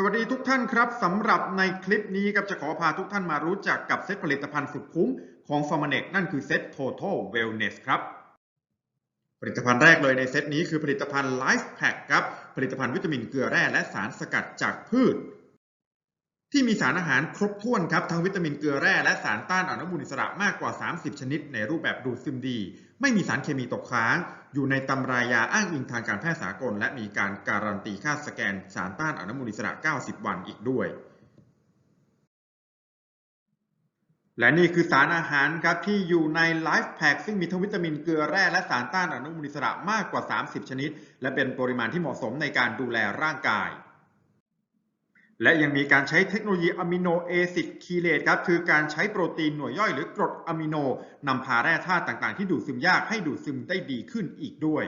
สวัสดีทุกท่านครับสำหรับในคลิปนี้ครับจะขอพาทุกท่านมารู้จักกับเซตผลิตภัณฑ์สุดคุ้มของ f o r m a n e c นั่นคือเซต Total Wellness ครับผลิตภัณฑ์แรกเลยในเซตนี้คือผลิตภัณฑ์ Life Pack ครับผลิตภัณฑ์วิตามินเกลือแร่และสารสกัดจากพืช ที่มีสารอาหารครบถ้วนครับทั้งวิตามินเกลือแร่และสารต้านอนุมูลอิสระมากกว่า 30 ชนิด ในรูปแบบดูดซึมดี ไม่มีสารเคมีตกค้าง อยู่ในตำรายาอ้างอิงทางการแพทย์สากล และมีการการันตีค่าสแกนสารต้านอนุมูลอิสระ 90 วันอีกด้วย และนี่คือสารอาหารครับที่อยู่ใน Life Pack ซึ่งมีทั้งวิตามินเกลือแร่และสารต้านอนุมูลอิสระมากกว่า 30 ชนิด และเป็นปริมาณที่เหมาะสมในการดูแลร่างกาย และยังมีการใช้เทคโนโลยีอะมิโนเอซิดคีเลตครับคือการใช้โปรตีนหน่วยย่อยหรือกรดอะมิโนนำพาแร่ธาตุต่างๆ ที่ดูดซึมยากให้ดูดซึมได้ดีขึ้นอีกด้วย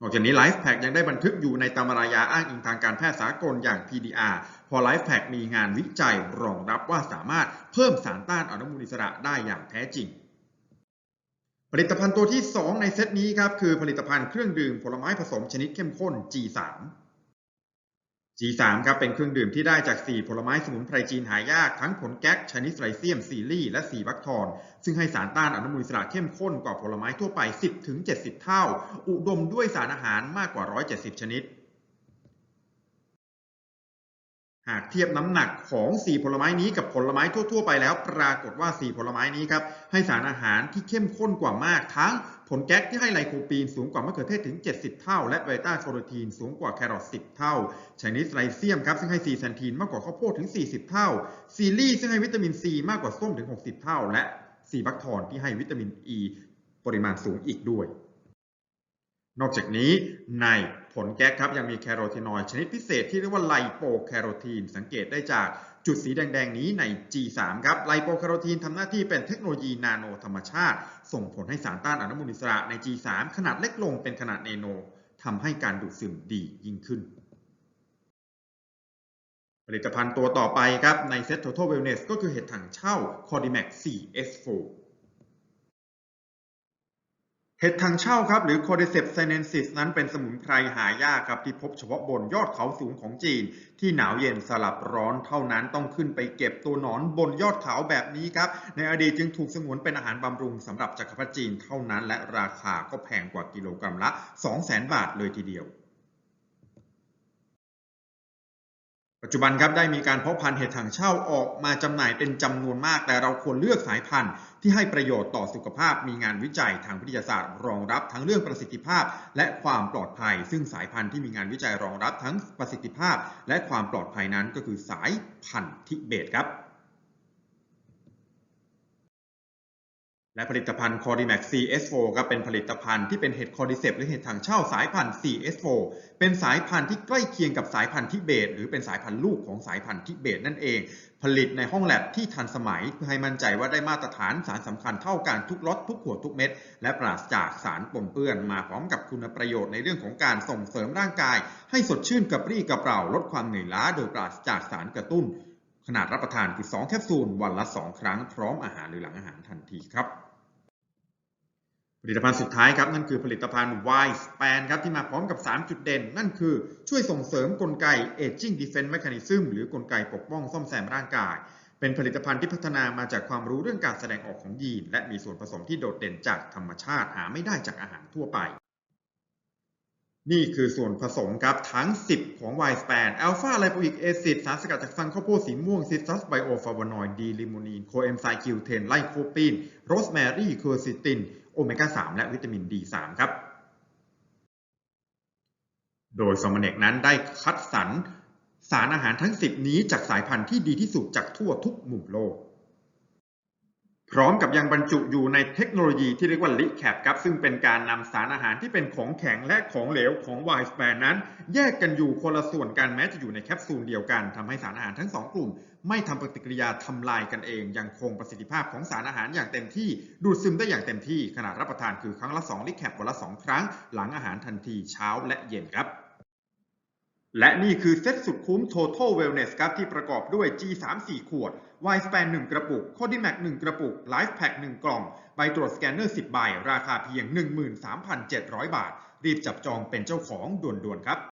นอกจากนี้ Life Pack ยังได้บันทึกอยู่ในตำรายาอ้างอิงทางการแพทย์สากลอย่าง PDR พอ Life Pack มีงานวิจัยรองรับว่าสามารถเพิ่มสารต้านอนุมูลอิสระได้อย่างแท้จริงผลิตภัณฑ์ตัวที่ 2 ในเซตนี้ครับคือผลิตภัณฑ์เครื่องดื่มผลไม้ผสมชนิดเข้มข้น G3 G3 ครับเป็นเครื่องดื่มที่ได้จาก 4 ผลไม้สมุนไพรจีนหายากทั้งผลแก๊กชนิดไรเซียม ซีรีและสีบักทอน ซึ่งให้สารต้านอนุมูลอิสระเข้มข้นกว่าผลไม้ทั่วไป 10-70 เท่า อุดมด้วยสารอาหารมากกว่า 170 ชนิด หากเทียบน้ำหนักของ 4 ผลไม้นี้กับผลไม้ทั่ว ๆ ไปแล้ว ปรากฏว่า 4 ผลไม้นี้ครับให้สารอาหารที่เข้มข้นกว่ามาก ทั้งผลแก๊กที่ให้ไลโคปีนสูงกว่ามะเขือเทศถึง 70 เท่า และเบต้าแคโรทีนสูงกว่าแครอท 10 เท่า ชนิดไรเซียมครับซึ่งให้ซีแซนทีนมากกว่าข้าวโพดถึง 40 เท่า ซีรีซึ่งให้วิตามินซีมากกว่าส้มถึง 60 เท่า และซีบักทอนที่ให้วิตามินอ e ีปริมาณสูงอีกด้วย นอกจากนี้ใน ผลแก๊กครับยังมีแคโรทีนอยด์ชนิดพิเศษที่เรียกว่าไลโปแคโรทีน สังเกตได้จากจุดสีแดง ๆ นี้ใน G3 ครับไลโปแคโรทีนทำหน้าที่เป็นเทคโนโลยีนาโนธรรมชาติ ส่งผลให้สารต้านอนุมูลอิสระใน G3 ขนาดเล็กลงเป็นขนาดเนโนทำให้การดูดซึมดียิ่งขึ้น ผลิตภัณฑ์ตัวต่อไปครับในเซ็ต Total Wellness ก็คือเห็ดถังเช่า Cordymax 4S4 เห็ดทางเช่าครับหรือ Cordyceps sinensis นั้นเป็นสมุนไพรหายากครับที่พบเฉพาะบนยอดเขาสูงของจีน ที่หนาวเย็นสลับร้อนเท่านั้นต้องขึ้นไปเก็บตัวหนอนบนยอดเขาแบบนี้ครับ ในอดีตจึงถูกสงวนเป็นอาหารบำรุงสำหรับจักรพรรดิจีนเท่านั้น และราคาก็แพงกว่ากิโลกรัมละ 200,000 บาทเลยทีเดียวปัจจุบันครับได้มีการเพาะพันธุ์เห็ดถังเช่าออกมาจำหน่ายเป็นจำนวนมาก แต่เราควรเลือกสายพันธุ์ ที่ให้ประโยชน์ต่อสุขภาพมีงานวิจัยทางวิทยาศาสตร์ รองรับทั้งเรื่องประสิทธิภาพ และความปลอดภัย ซึ่งสายพันธุ์ที่มีงานวิจัยรองรับทั้งประสิทธิภาพ และความปลอดภัยนั้นก็คือสายพันธุ์ทิเบตครับ และผลิตภัณฑ์ Cordymax CS4 ครับเป็นผลิตภัณฑ์ที่เป็นเห็ดคอร์ดิเซปหรือเห็ดถังเช่าสายพันธุ์ CS4 เป็นสายพันธุ์ที่ใกล้เคียงกับสายพันธุ์ทิเบต หรือเป็นสายพันธุ์ลูกของสายพันธุ์ทิเบตนั่นเอง ผลิตในห้องแลบที่ทันสมัยเพื่อให้มั่นใจว่าได้มาตรฐานสารสำคัญเท่ากันทุกรสทุกขวดทุกเม็ดและปราศจากสารปนเปื้อนมาพร้อมกับคุณประโยชน์ในเรื่องของการส่งเสริมร่างกาย ให้สดชื่นกระปรี้กระเปร่าลดความเหนื่อยล้าโดยปราศจากสารกระตุ้น ขนาดรับประทานคือ 2 แคปซูล วันละ 2 ครั้ง พร้อมอาหารหรือหลังอาหารทันทีครับผลิตภัณฑ์สุดท้ายครับ นั่นคือผลิตภัณฑ์ Y Span ครับ ที่มาพร้อมกับ 3 จุดเด่น นั่นคือช่วยส่งเสริมกลไก Aging Defense Mechanism หรือกลไกปกป้องซ่อมแซมร่างกาย เป็นผลิตภัณฑ์ที่พัฒนามาจากความรู้เรื่องการแสดงออกของยีน และมีส่วนผสมที่โดดเด่นจากธรรมชาติหาไม่ได้จากอาหารทั่วไป นี่คือส่วนผสมครับทั้ง 10 ของ Y Span อัลฟาไลโปอิกแอซิดสารสกัดจากฟังข้าวโพดสีม่วงซิตรัสไบโอฟลาวานอยด์ดีลิโมนีน โคเอนไซคิวเทน ไลโคปีน โรสแมรี่เคอร์ซิติน โอเมก้า 3 และวิตามิน D3 ครับ โดยซอมเนกนั้นได้คัดสรรสารอาหารทั้ง 10 นี้จากสายพันธุ์ที่ดีที่สุดจากทั่วทุกมุมโลก พร้อมกับยังบรรจุอยู่ในเทคโนโลยีที่เรียกว่าลิแคปครับซึ่งเป็นการนำสารอาหารที่เป็นของแข็งและของเหลวของไวสแปนนั้น แยกกันอยู่คนละส่วนกันแม้จะอยู่ในแคปซูลเดียวกันทำให้สารอาหารทั้ง2กลุ่ม ไม่ทำปฏิกิริยาทำลายกันเอง ยังคงประสิทธิภาพของสารอาหารอย่างเต็มที่ ดูดซึมได้อย่างเต็มที่ขนาดรับประทานคือครั้งละ2ลิแคปวันละ 2 ครั้ง หลังอาหารทันทีเช้าและเย็นครับ และนี่คือเซตสุดคุ้ม Total Wellness ครับที่ประกอบด้วย G3 4 ขวด Y Span 1 กระปุก Codimac 1 กระปุก Life Pack 1 กล่อง ใบตรวจสแกนเนอร์ 10 ใบ ราคาเพียง 13,700 บาท รีบจับจองเป็นเจ้าของด่วนๆครับ